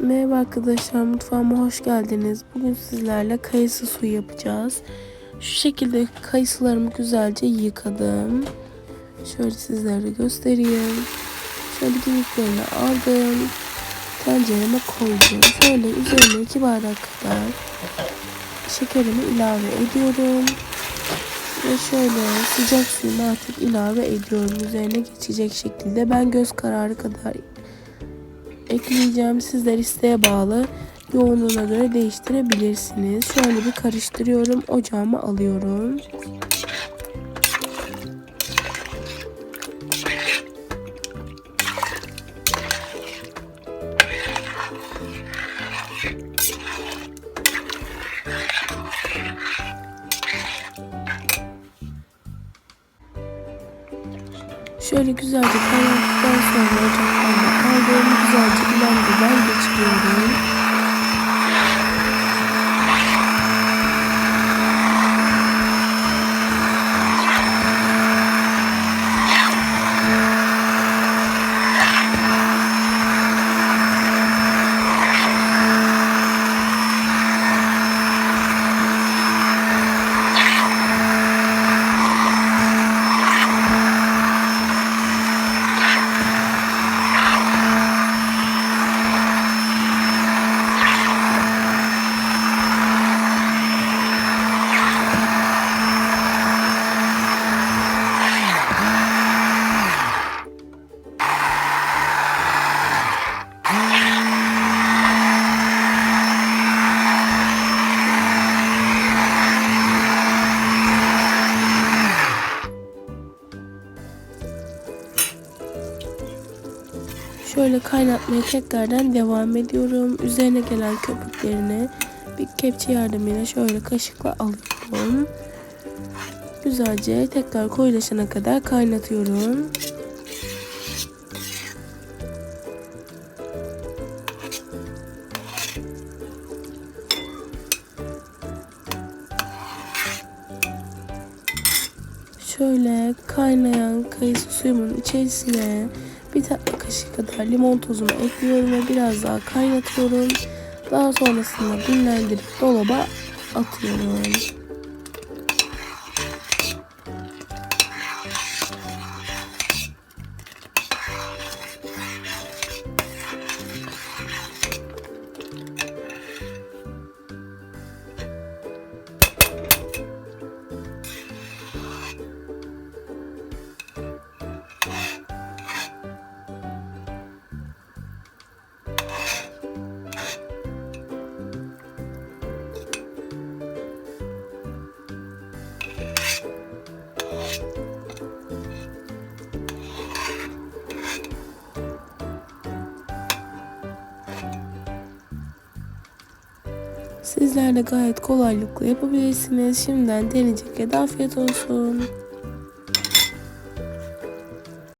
Merhaba arkadaşlar mutfağıma hoş geldiniz. Bugün sizlerle kayısı suyu yapacağız. Şu şekilde kayısılarımı güzelce yıkadım. Şöyle sizlere göstereyim. Şöyle dimdiklerini aldım. Tencereme koydum. Şöyle üzerine 2 bardak kadar şekerimi ilave ediyorum. Ve şöyle sıcak suyumu artık ilave ediyorum. Üzerine geçecek şekilde. Ben göz kararı kadar ekleyeceğim. Sizler isteğe bağlı yoğunluğuna göre değiştirebilirsiniz. Şöyle bir karıştırıyorum. Ocağıma alıyorum. Şöyle güzelce kaynadıktan sonra ocaktan da kaldığım güzelce blenderdan geçiriyorum. Şöyle kaynatmaya tekrardan devam ediyorum. Üzerine gelen köpüklerini bir kepçe yardımıyla şöyle kaşıkla alıyorum. Güzelce tekrar koyulaşana kadar kaynatıyorum. Şöyle kaynayan kayısı suyumun içerisine bir tatlı kaşığı kadar limon tozumu ekliyorum ve biraz daha kaynatıyorum. Daha sonrasında dinlendirip dolaba atıyorum. Sizler de gayet kolaylıkla yapabilirsiniz. Şimdiden deneyeceklere de afiyet olsun.